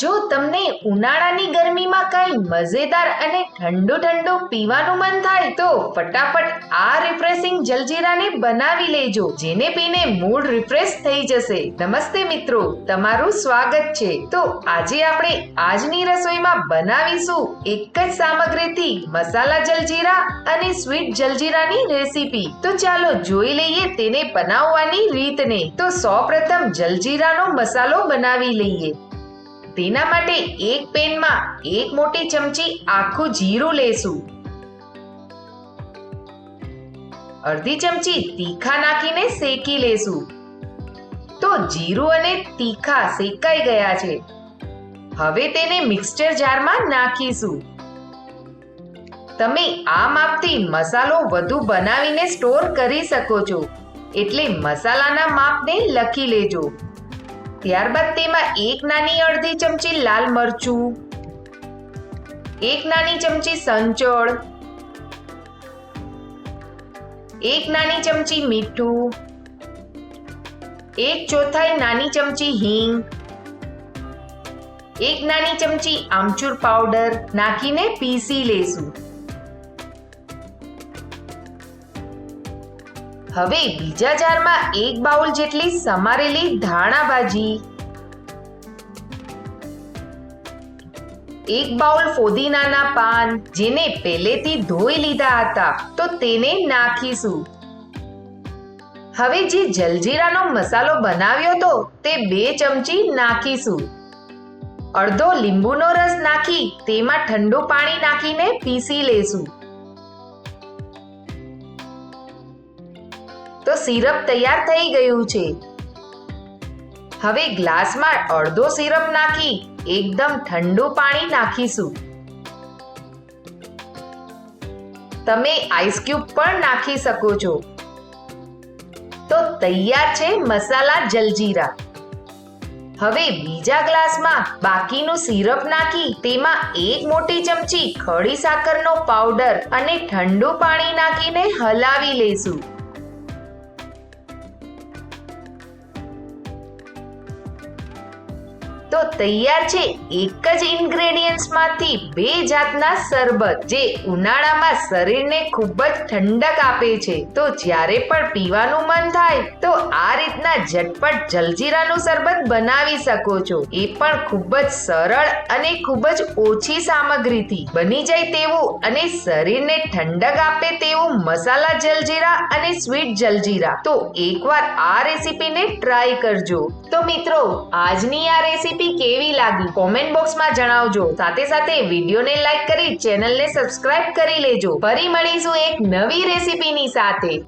જો તમને ઉનાળાની ગરમીમાં કંઈ મજેદાર અને ઠંડુ ઠંડુ પીવાનું મન થાય તો ફટાફટ આ રિફ્રેશિંગ જલજીરાને બનાવી લેજો, જેને પીને મૂડ રિફ્રેશ થઈ જશે. નમસ્તે મિત્રો, તમારું સ્વાગત છે. તો આજે આપણે આજની રસોઈમાં બનાવીશું એક જ સામગ્રીથી મસાલા જલજીરા અને સ્વીટ જલજીરાની રેસીપી. તો ચાલો જોઈ લઈએ તેને બનાવવાની રીતને. તો સૌપ્રથમ જલજીરાનો મસાલો બનાવી લઈએ. તેના માટે એક પેનમાં એક મોટી ચમચી આખું જીરું લેશું. અડધી ચમચી તીખા નાખીને શેકી લેશું. તો જીરું અને તીખા શેકાઈ ગયા છે. હવે તેને મિક્સચર જારમાં નાખીશું. તમે આ માપથી મસાલો વધુ બનાવીને સ્ટોર કરી શકો છો. એટલે મસાલાના માપને લખી લેજો. ત્યારબાદ તેમાં એક નાની અડધી ચમચી લાલ મરચું, એક નાની ચમચી સંચળ, એક નાની ચમચી મીઠું, એક ચોથાઈ નાની ચમચી હિંગ, એક નાની ચમચી આમચૂર પાવડર નાખીને પીસી લેશું. હવે બીજા જારમાં એક બાઉલ જેટલી સમારેલી ધાણા ભાજી. એક બાઉલ ફોદીનાના પાન જેને પહેલેથી ધોઈ લીધા હતા, તો તેને નાખીશું. હવે જે જલજીરાનો મસાલો બનાવ્યો તો તે બે ચમચી નાખીશું. અડધો લીંબુનો રસ નાખી તેમાં ઠંડુ પાણી નાખીને પીસી લેશું. તો સિરપ તૈયાર થઈ ગયું છે. હવે ગ્લાસમાં અડધો સિરપ નાખી એકદમ ઠંડુ પાણી નાખીશું. તમે આઈસ ક્યુબ પણ નાખી શકો છો. તો તૈયાર છે મસાલા જલજીરા. હવે બીજા ગ્લાસમાં બાકીનું સિરપ નાખી તેમાં એક મોટી ચમચી ખડી સાકરનો પાવડર અને ઠંડુ પાણી નાખીને હલાવી લેશું. તો તૈયાર છે એક જ ઇન્ગ્રેડિયન્ટ્સમાંથી બે જાતના શરબત, જે ઉનાળામાં શરીરને ખૂબ જ ઠંડક આપે છે. તો જ્યારે પણ પીવાનું મન થાય, તો આ રીતના ઝટપટ જલજીરાનું શરબત બનાવી શકો છો. એ પણ ખૂબ જ સરળ અને ખૂબ જ ઓછી સામગ્રીથી. બની જાય તેવું અને શરીરને ઠંડક આપે તેવું મસાલા જલજીરા અને સ્વીટ જલજીરા. તો એકવાર આ રેસીપીને ટ્રાય કરજો. તો મિત્રો, આજની આ રેસીપી કેવી લાગી કોમેન્ટ બોક્સમાં જણાવજો. સાથે સાથે વિડીયોને લાઈક કરી ચેનલને સબસ્ક્રાઇબ કરી લેજો. ફરી મળીશું એક નવી રેસીપીની સાથે.